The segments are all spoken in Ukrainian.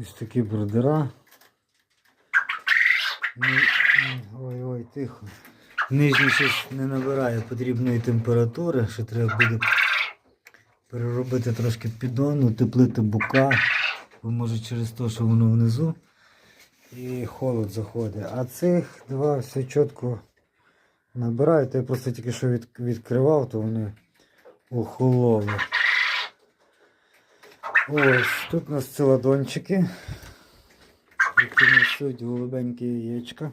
Ось такі брудера. Ой-ой, тихо. Нижній щось не набирає потрібної температури, що треба буде переробити трошки піддон, утеплити бука, бо може через те, що воно внизу. І холод заходить. А цих два все чітко набирають. Я просто тільки що відкривав, то вони охололи. Ось, тут у нас целодончики, які несуть голубенькі яєчка.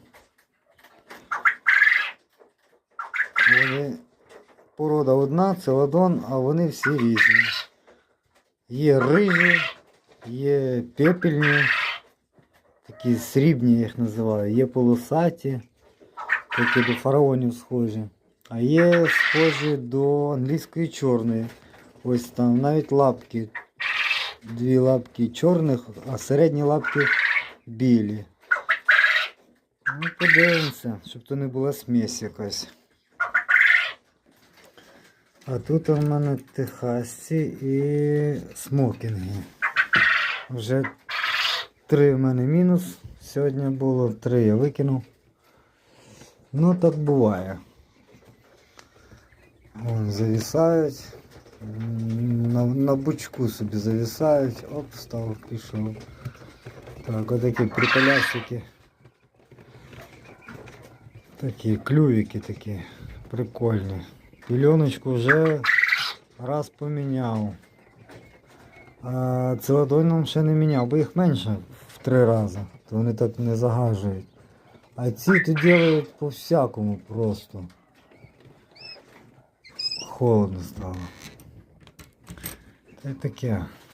Вони порода одна, целодон, а вони всі різні. Є рижі, є пепельні, такі срібні я їх називаю, є полосаті, такі до фараонів схожі. А є схожі до англійської чорної. Ось там навіть лапки. Дві лапки чорних, а середні лапки білі. Ну, подивимося, щоб то не була смесь якась. А тут у мене техасці і смокінги. Вже три в мене мінус. Сьогодні було три я викинув. Ну так буває. Вон зависають. На, на бучку собі зависають. Оп, став, пішов. Так, отакі приколясики. Такі клювики такі прикольні. Пільоночку вже раз поміняв. А целодоном ще не міняв, бо їх менше в три рази, то вони так не загажують. А ці тут делають по всякому просто. Холодно стало. Й таке.